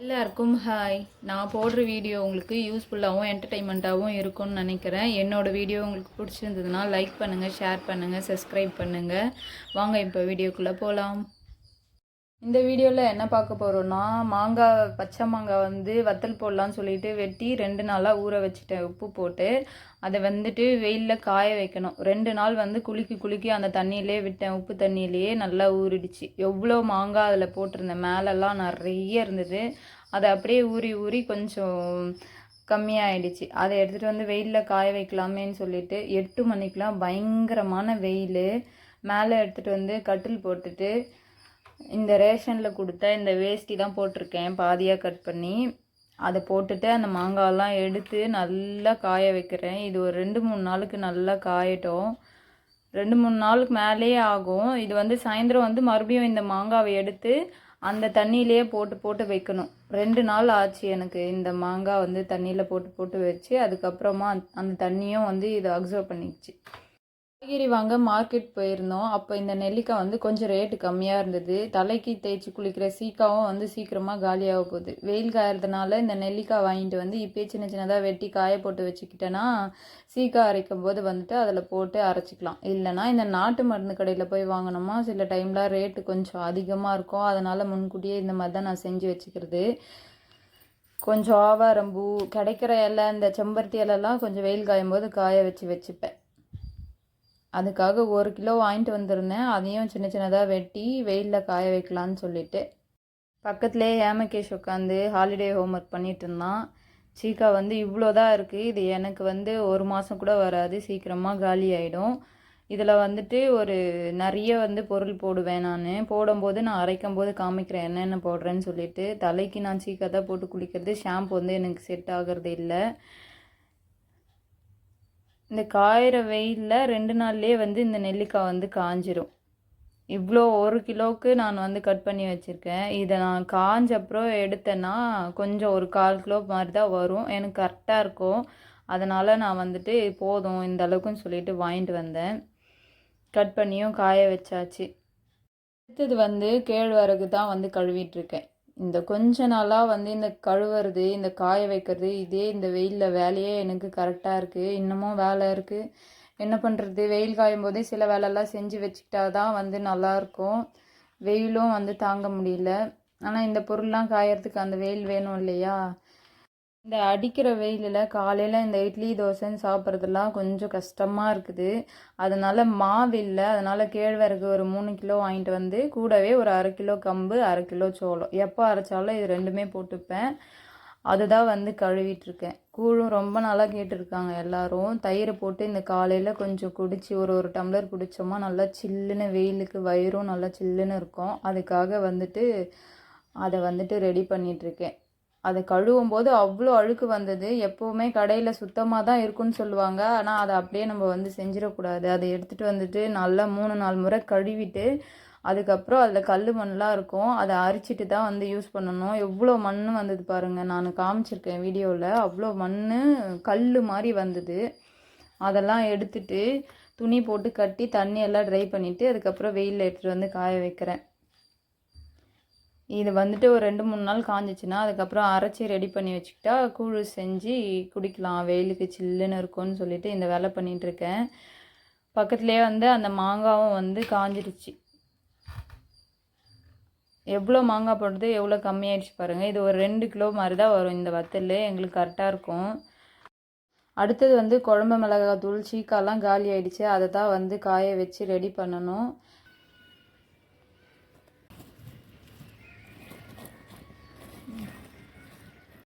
எல்லாருக்கும் ஹாய் நான் போடுற வீடியோ உங்களுக்கு யூஸ்ஃபுல்லாகவும் என்டர்டைன்மெண்ட்டாகவும் இருக்கும்னு நினைக்கிறேன். என்னோடய வீடியோ உங்களுக்கு பிடிச்சிருந்ததுன்னா லைக் பண்ணுங்கள் ஷேர் பண்ணுங்கள் சப்ஸ்கிரைப் பண்ணுங்கள் வாங்க இப்போ வீடியோக்குள்ளே போகலாம் இந்த வீடியோவில் என்ன பார்க்க போகிறோன்னா மாங்காய் பச்சை மாங்காய் வந்து வத்தல் போடலான்னு சொல்லிட்டு வெட்டி ரெண்டு நாளாக ஊற வச்சுட்டேன் உப்பு போட்டு அதை வந்துட்டு வெயிலில் காய வைக்கணும். ரெண்டு நாள் வந்து குலுக்கி குலுக்கி அந்த தண்ணியிலே விட்டேன் உப்பு தண்ணியிலேயே நல்லா ஊறிடுச்சு. எவ்வளோ மாங்காய் அதில் போட்டிருந்தேன். மேலெல்லாம் நிறைய இருந்தது. அதை அப்படியே ஊறி ஊறி கொஞ்சம் கம்மியாயிடுச்சு. அதை எடுத்துகிட்டு வந்து வெயிலில் காய வைக்கலாமேன்னு சொல்லிட்டு எட்டு மணிக்கெலாம் பயங்கரமான வெயில். மேலே எடுத்துகிட்டு வந்து கட்டில் போட்டுட்டு இந்த ரேஷனில் கொடுத்த இந்த வேஷ்டி தான் போட்டிருக்கேன். பாதியாக கட் பண்ணி அதை போட்டுட்டு அந்த மாங்காயெல்லாம் எடுத்து நல்லா காய வைக்கிறேன். இது ஒரு ரெண்டு மூணு நாளுக்கு நல்லா காயட்டும். ரெண்டு மூணு நாளுக்கு மேலேயே ஆகும். இது வந்து சாயந்தரம் வந்து மறுபடியும் இந்த மாங்காவை எடுத்து அந்த தண்ணியிலேயே போட்டு போட்டு வைக்கணும். ரெண்டு நாள் ஆச்சு எனக்கு இந்த மாங்காய் வந்து தண்ணியில் போட்டு போட்டு வச்சு அதுக்கப்புறமா அந்த- தண்ணியும் வந்து இதை அப்சர்வ் பண்ணிடுச்சு காய்கறி வாங்க மார்க்கெட் போயிருந்தோம். அப்போ இந்த நெல்லிக்காய் வந்து கொஞ்சம் ரேட்டு கம்மியாக இருந்தது. தலைக்கு தேய்ச்சி குளிக்கிற சீக்காவும் வந்து சீக்கிரமாக காலியாக போகுது. வெயில் காயறதுனால இந்த நெல்லிக்காய் வாங்கிட்டு வந்து இப்போயே சின்ன சின்னதாக வெட்டி காய போட்டு வச்சுக்கிட்டேன்னா சீக்காய் அரைக்கும் போது வந்துட்டு அதில் போட்டு அரைச்சிக்கலாம். இல்லைனா இந்த நாட்டு மருந்து கடையில் போய் வாங்கினோமா சில டைமில் ரேட்டு கொஞ்சம் அதிகமாக இருக்கும். அதனால் முன்கூட்டியே இந்த மாதிரி தான் நான் செஞ்சு வச்சுக்கிறது. கொஞ்சம் ஆவாரம்பூ கிடைக்கிற இலை இந்த செம்பருத்தி இலைலாம் கொஞ்சம் வெயில் காயும் போது காய வச்சு வச்சுப்பேன். அதுக்காக ஒரு கிலோ வாங்கிட்டு வந்திருந்தேன். அதையும் சின்ன சின்னதாக வெட்டி வெயிலில் காய வைக்கலான்னு சொல்லிட்டு. பக்கத்துலேயே ஏமகேஷ் உட்காந்து ஹாலிடே ஹோம்ஒர்க் பண்ணிட்டு இருந்தான். சீக்கா வந்து இவ்வளோ தான் இருக்குது இது எனக்கு வந்து ஒரு மாதம் கூட வராது. சீக்கிரமாக காலி ஆகிடும் இதில் வந்துட்டு ஒரு நிறைய வந்து பொருள் போடுவேன் நான். போடும்போது நான் அரைக்கும் போது காமிக்கிறேன். என்னென்ன போடுறேன்னு சொல்லிட்டு தலைக்கு நான் சீக்கா தான் போட்டு குளிக்கிறது. ஷாம்பு வந்து எனக்கு செட் ஆகிறது இல்லை. இந்த காயிற வெயிலில் ரெண்டு நாள்லேயே வந்து இந்த நெல்லிக்காய் வந்து காஞ்சிரும். இவ்வளோ ஒரு கிலோவுக்கு நான் வந்து கட் பண்ணி வச்சுருக்கேன். இதை நான் காஞ்ச அப்புறம் எடுத்தேன்னா கொஞ்சம் ஒரு கால் கிலோ மாதிரி தான் வரும். எனக்கு கரெக்டாக இருக்கும். அதனால் நான் வந்துட்டு போதும் இந்த அளவுக்குன்னு சொல்லிட்டு வாங்கிட்டு வந்தேன். கட் பண்ணியும் காய வச்சாச்சு. அடுத்தது வந்து கேழ்வரகு தான் வந்து கழுவிட்டுருக்கேன் இந்த கொஞ்ச நாளாக வந்து இந்த கழுவுறது இந்த காய வைக்கிறது இதே இந்த வெயிலில் வேலையே எனக்கு கரெக்டாக இருக்குது இன்னமும் வேலை இருக்குது என்ன பண்ணுறது வெயில் காயும் போதே சில வேலையெல்லாம் செஞ்சு வச்சுக்கிட்டா தான் வந்து நல்லாயிருக்கும் வெயிலும் வந்து தாங்க முடியல. ஆனால் இந்த பொருள்லாம் காயறதுக்கு அந்த வெயில் வேணும் இல்லையா? இந்த அடிக்கிற வெயிலில் காலையில் இந்த இட்லி தோசைன்னு சாப்பிட்றதுலாம் கொஞ்சம் கஷ்டமாக இருக்குது. அதனால் மாவு இல்லை. அதனால் கேழ்வரகு ஒரு மூணு கிலோ வாங்கிட்டு வந்து கூடவே ஒரு அரை கிலோ கம்பு அரை கிலோ சோளம். எப்போ அரைச்சாலும் இது ரெண்டுமே போட்டுப்பேன். அதுதான் வந்து கழுவிட்டுருக்கேன். கூழும் ரொம்ப நாளாக கேட்டிருக்காங்க எல்லாரும். தயிரை போட்டு இந்த காலையில் கொஞ்சம் குடித்து ஒரு ஒரு டம்ளர் குடித்தோமா நல்லா சில்லுன்னு வெயிலுக்கு வயிறும் நல்லா சில்லுன்னு இருக்கும். அதுக்காக வந்துட்டு அதை வந்துட்டு ரெடி பண்ணிகிட்ருக்கேன் அதை கழுவும் போது அவ்வளோ அழுக்கு வந்தது. எப்போவுமே கடையில் சுத்தமாக தான் இருக்குன்னு சொல்லுவாங்க. ஆனால் அதை அப்படியே நம்ம வந்து செஞ்சிடக்கூடாது. அதை எடுத்துகிட்டு வந்துட்டு நல்லா மூணு நாலு முறை கழுவிட்டு அதுக்கப்புறம் அதில் கல் மண்ணெலாம் இருக்கும். அதை அரிச்சிட்டு தான் வந்து யூஸ் பண்ணணும். எவ்வளோ மண் வந்தது பாருங்கள் நான் காமிச்சிருக்கேன் வீடியோவில் அவ்வளோ மண் கல் மாதிரி வந்தது. அதெல்லாம் எடுத்துட்டு துணி போட்டு கட்டி தண்ணி எல்லாம் ட்ரை பண்ணிவிட்டு அதுக்கப்புறம் வெயிலில் எடுத்துகிட்டு வந்து காய வைக்கிறேன். இது வந்துட்டு ஒரு ரெண்டு மூணு நாள் காஞ்சிச்சுன்னா அதுக்கப்புறம் அரைச்சி ரெடி பண்ணி வச்சுக்கிட்டா கூழ் செஞ்சு குடிக்கலாம். வெயிலுக்கு சில்லுன்னு இருக்கும்னு சொல்லிட்டு இந்த வேலை பண்ணிகிட்ருக்கேன் இருக்கேன். பக்கத்துலேயே வந்து அந்த மாங்காவும் வந்து காஞ்சிருச்சு. எவ்வளோ மாங்காய் போடுறது? எவ்வளோ கம்மியாயிடுச்சு பாருங்கள் இது ஒரு ரெண்டு கிலோ மாதிரி தான் வரும் இந்த வத்தல். எங்களுக்கு கரெக்டாக இருக்கும். அடுத்தது வந்து குழம்பு மிளகாய் தூள் சீக்காலாம் காலி ஆயிடுச்சு அதை தான் வந்து காய வச்சு ரெடி பண்ணணும்.